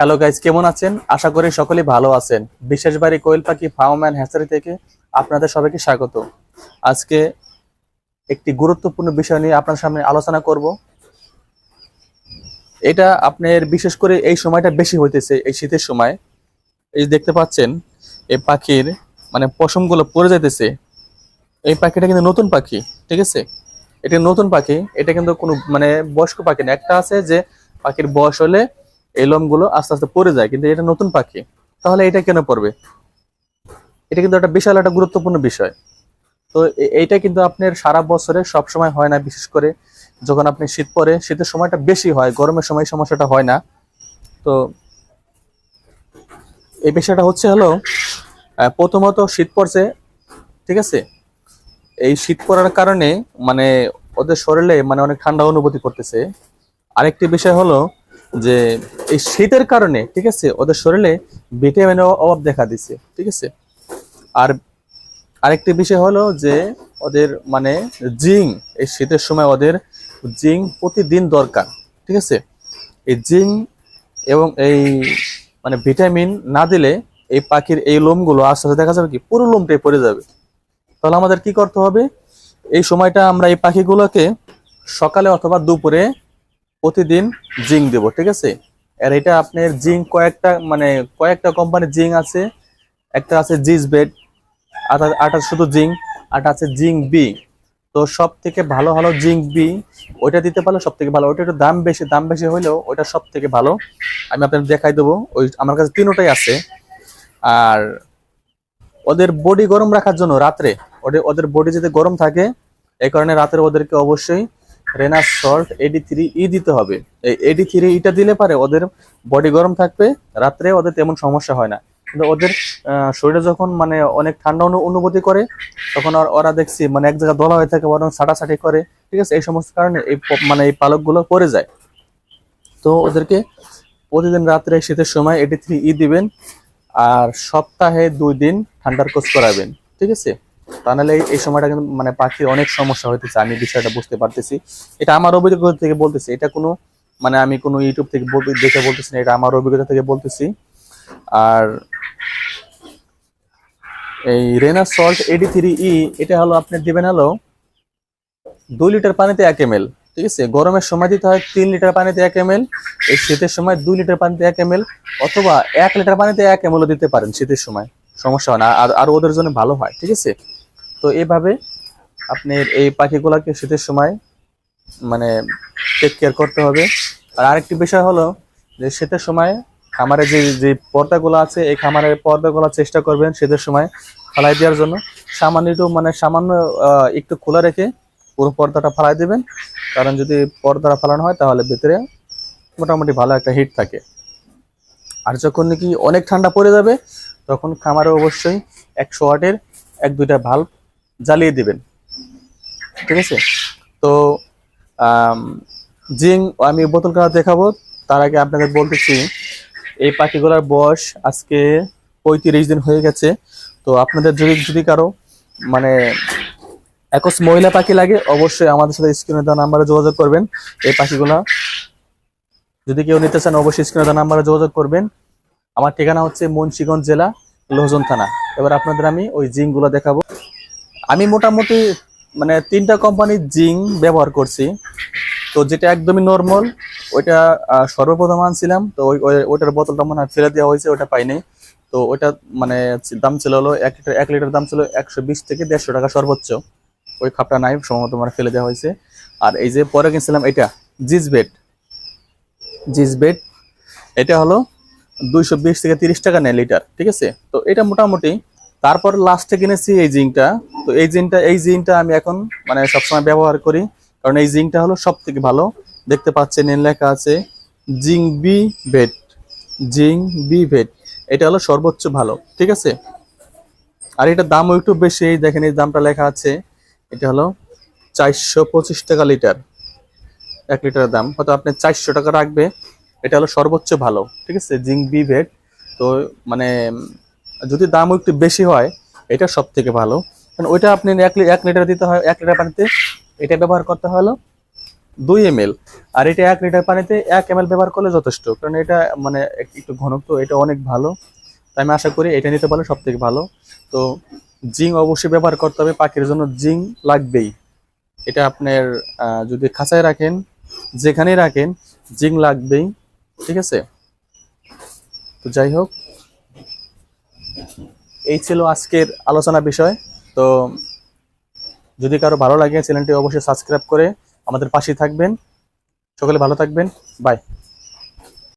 Hello guys কেমন আছেন? আশা করি সকলেই ভালো আছেন। বিশেষ বাড়ি কোয়েল পাখি ফার্ম অ্যান্ড হ্যাচারি থেকে আপনাদের সবাইকে স্বাগত। আজকে একটি গুরুত্বপূর্ণ বিষয় নিয়ে আপনার সামনে আলোচনা করব। এটা আপনার বিশেষ করে এই সময়টা বেশি হইতেছে, এই শীতের সময়। এই দেখতে পাচ্ছেন, এই পাখির মানে পশমগুলো পড়ে যাইতেছে। এই পাখিটা কিন্তু নতুন পাখি, ঠিক আছে? এটা নতুন পাখি, এটা কিন্তু কোনো মানে বয়স্ক পাখি না। একটা আছে যে পাখির বয়স হলে এই লোমগুলো আস্তে আস্তে পড়ে যায়, কিন্তু এটা নতুন পাখি। তাহলে এটা কেন পড়বে? এটা কিন্তু একটা বিশাল একটা গুরুত্বপূর্ণ বিষয়। তো এইটা কিন্তু আপনার সারা বছরে সব সময় হয় না, বিশেষ করে যখন আপনি শীত পড়ে, শীতের সময়টা বেশি হয়, গরমের সময় সমস্যাটা হয় না। তো এই বিষয়টা হচ্ছে হলো প্রথমত শীত পড়ছে, ঠিক আছে? এই শীত পড়ার কারণে মানে ওদের শরীরে মানে অনেক ঠান্ডা অনুভূতি করতেছে। আরেকটি বিষয় হলো যে এই শীতের কারণে, ঠিক আছে, ওদের শরীরে ভিটামিনের অভাব দেখা দিচ্ছে ঠিক আছে। আর আরেকটি বিষয় হলো যে ওদের মানে জিং, এই শীতের সময় ওদের জিং প্রতিদিন দরকার, ঠিক আছে। এই জিং এবং এই মানে ভিটামিন না দিলে এই পাখির এই লোমগুলো আস্তে আস্তে দেখা যাবে কি পুরো লোমটাই পড়ে যাবে। তাহলে আমাদের কি করতে হবে? এই সময়টা আমরা এই পাখিগুলোকে সকালে অথবা দুপুরে প্রতিদিন জিঙ্ক দেব, ঠিক আছে? আর এটা আপনার জিঙ্ক কয়েকটা মানে কয়েকটা কোম্পানির জিঙ্ক আছে। একটা আছে জিজ বেড আটা শুধু জিঙ্ক, আটা আছে জিঙ্ক বি তো সব থেকে ভালো ভালো জিঙ্ক বি ওইটা দিতে পারলে সব থেকে ভালো। ওইটা একটু দাম বেশি দাম বেশি হলেও ওইটা সব থেকে ভালো। আমি আপনাদের দেখাই দেবো, ওই আমার কাছে তিনোটাই আছে। আর ওদের বডি গরম রাখার জন্য রাত্রে, ওদের ওদের বডি যাতে গরম থাকে, এই কারণে রাত্রে ওদেরকে অবশ্যই রেনার সল্ট এডি থ্রি ই দিতে হবে। এই এডি থ্রি ইটা দিলে পারে ওদের বডি গরম থাকবে, রাত্রে ওদের তেমন সমস্যা হয় না। কিন্তু ওদের শরীরে যখন মানে অনেক ঠান্ডা অনুভূতি করে, তখন ওর- দেখছি মানে এক জায়গায় দলা হয়ে থাকে, বরং ছাটাছাটি করে। ঠিক আছে? এই সমস্ত কারণে এই মানে এই পালকগুলো পড়ে যায়। তো ওদেরকে প্রতিদিন রাত্রে শীতের সময় এডি থ্রি ই দিবেন, আর সপ্তাহে দুই দিন ঠান্ডার কোচ করাবেন। ঠিক আছে? তা নাহলে এই- সময়টা কিন্তু মানে পাখির অনেক সমস্যা হইতেছে, আমি বিষয়টা বুঝতে পারতেছি। এটা আমার অভিজ্ঞতা থেকে বলতেছি, এটা কোনো মানে আমি কোনো ইউটিউব থেকে দেখে বলতেছি না, এটা আমার অভিজ্ঞতা থেকে বলতেছি। আর এই রেনা সল্ট এডি থ্রি ই এটা হলো আপনি দিবেন হলো দুই লিটার পানিতে এক এম ঠিক আছে? গরমের সময় দিতে হয় তিন লিটার পানিতে এক এম এই শীতের সময় দুই লিটার পানিতে এক এম অথবা এক লিটার পানিতে এক এম দিতে পারেন শীতের সময়, সমস্যা হয় না আর ওদের জন্য ভালো হয়, ঠিক আছে? তো এভাবে আপনার এই পাখিগুলোকে শীতের সময় মানে টেক কেয়ার করতে হবে। আর আরেকটি বিষয় হলো যে শীতের সময় খামারে যে যে পর্দাগুলো আছে, এই খামারের পর্দাগুলো চেষ্টা করবেন শীতের সময় ফালাই দেওয়ার জন্য। সামান্য একটু মানে সামান্য একটু খোলা রেখে পুরো পর্দাটা ফালাই দেবেন। কারণ যদি পর্দাটা ফালানো হয় তাহলে ভিতরে মোটামুটি ভালো একটা হিট থাকে। আর যখন নাকি অনেক ঠান্ডা পড়ে যাবে, তখন খামারে অবশ্যই একশো ওয়াটের এক দুইটা ভাল্ব জ্বালিয়ে দিবেন। ঠিক আছে? তো জিং, আমি বোতল কাটা দেখাবো। তার আগে আপনাদের বলতেছি, এই পাখিগুলোর বয়স আজকে পঁয়ত্রিশ দিন হয়ে গেছে। তো আপনাদের যদি যদি কারও মানে একস মহিলা পাখি লাগে, অবশ্যই আমাদের সাথে স্ক্রিনে দেওয়া নাম্বারে যোগাযোগ করবেন। এই পাখিগুলা যদি কেউ নিতে চান, অবশ্যই স্ক্রিনে দেওয়া নাম্বারে যোগাযোগ করবেন। আমার ঠিকানা হচ্ছে মুন্সিগঞ্জ জেলা লোহজন থানা। এবার আপনাদের আমি ওই জিঙ্কগুলো দেখাবো। আমি মোটামুটি মানে তিনটা কোম্পানির জিং ব্যবহার করছি। তো যেটা একদমই নর্মাল ওইটা সর্বপ্রথম আনছিলাম। তো ওই, ওই- ওইটার বোতলটা মনে হয় ফেলে দেওয়া হয়েছে ওটা পাইনি। তো ওইটা মানে দাম ছিল হলো এক লিটার এক লিটার দাম ছিল একশো বিশ থেকে দেড়শো টাকা সর্বোচ্চ। ওই খাপটা নাই, সম্ভবত মানে ফেলে দেওয়া হয়েছে। আর এই যে পরে কিনছিলাম এটা জিজ বেড জিজ বেড এটা হলো দুইশো বিশ থেকে তিরিশ টাকা নেয় লিটার, ঠিক আছে? তো এটা মোটামুটি তারপর লাস্টে কিনেছি এই জিঙ্কটা তো এই জিনটা এই জিনটা আমি এখন মানে সবসময় ব্যবহার করি। কারণ এই জিঙ্কটা হলো সব থেকে ভালো। দেখতে পাচ্ছেন, এর লেখা আছে জিঙ্ক বি ভেট জিঙ্ক বি ভেট। এটা হলো সর্বোচ্চ ভালো, ঠিক আছে? আর এটার দামও একটু বেশি, দেখেন এই দামটা লেখা আছে, এটা হলো চারশো পঁচিশ টাকা লিটার, এক লিটারের দাম। হয়তো আপনি চারশো টাকা রাখবে, এটা হলো সর্বোচ্চ ভালো, ঠিক আছে? জিঙ্ক বি ভেট, তো মানে যদি দামও একটু বেশি হয়, এটা সব থেকে ভালো। কারণ ওইটা আপনি এক এক লিটার দিতে হয়, এক লিটার পানিতে, এটা ব্যবহার করতে হলো দুই এম আর এটা এক লিটার পানিতে এক এম ব্যবহার করলে যথেষ্ট, কারণ এটা মানে একটু ঘনত্ব, এটা অনেক ভালো। তাই আমি আশা করি এটা নিতে পারলে সব থেকে ভালো। তো জিঙ্ক অবশ্যই ব্যবহার করতে হবে, পাখির জন্য জিঙ্ক লাগবেই। এটা আপনার যদি খাঁচায় রাখেন, যেখানেই রাখেন, জিঙ্ক লাগবেই, ঠিক আছে? তো যাই হোক। এই ছিল আজকের আলোচনা বিষয়। তো যদি কারও ভালো লাগে, চ্যানেলটি অবশ্যই সাবস্ক্রাইব করে আমাদের পাশে থাকবেন। সকলে ভালো থাকবেন। বাই